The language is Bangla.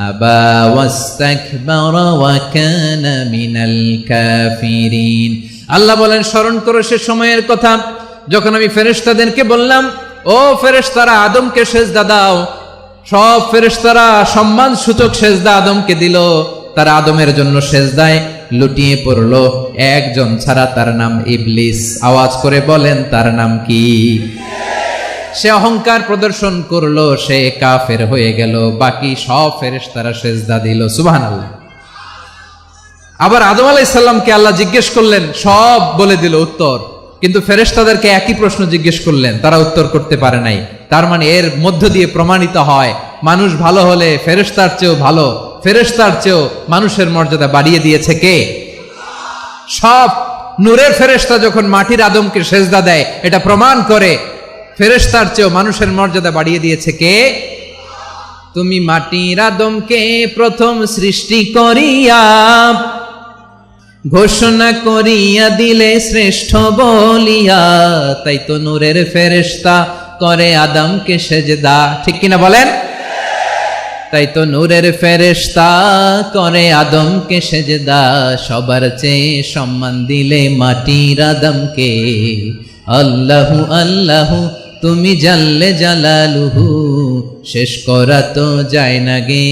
أَبَى وَاسْتَكْبَرَ وَكَانَ مِنَ الْكَافِرِينَ আল্লাহ বলেন স্মরণ করো সে সময়ের কথা যখন আমি ফেরেশতাদেরকে বললাম ও ফেরেশতারা আদমকে সেজদা দাও সব ফেরেশতারা সম্মান সূচক সেজদা আদমকে দিল তারা আদমের জন্য সেজদায় লুটিয়ে পড়লো একজন ছাড়া তার নাম ইবলিস আওয়াজ করে বলেন তার নাম কি সে অহংকার প্রদর্শন করল, সে কাফের হয়ে গেল, বাকি সব ফেরেশতারা সেজদা দিল, সুবহানাল্লাহ। আবার আদম আলাইসাল্লামকে আল্লাহ জিজ্ঞেস করলেন, সব বলে দিল উত্তর, কিন্তু ফেরেশতাদেরকে একই প্রশ্ন জিজ্ঞেস করলেন, তারা উত্তর করতে পারে নাই। তার মানে এর মধ্য দিয়ে প্রমাণিত হয়, মানুষ ভালো হলে ফেরেশতার চেয়েও ভালো, ফেরেশতার চেয়েও মানুষের মর্যাদা বাড়িয়ে দিয়েছে কে? সব নূরের ফেরেশতা যখন মাটির আদমকে সেজদা দেয়, এটা প্রমাণ করে ফেরেশতার চেয়েও মানুষের মর্যাদা বাড়িয়ে দিয়েছে কে? তুমি মাটির আদমকে প্রথম সৃষ্টি করিয়া, ঘোষণা করিয়া দিলে শ্রেষ্ঠ বলিয়া, তাই তো নূরের ফেরেশতা করে আদমকে সেজদা। ঠিক কিনা বলেন? তাই তো নূরের ফেরেশতা করে আদমকে সেজদা। সবার চেয়ে সম্মান দিলে মাটির আদমকে। আল্লাহু আল্লাহু তুমি জানলে জালালুহু শেষ করা তো যায় না গে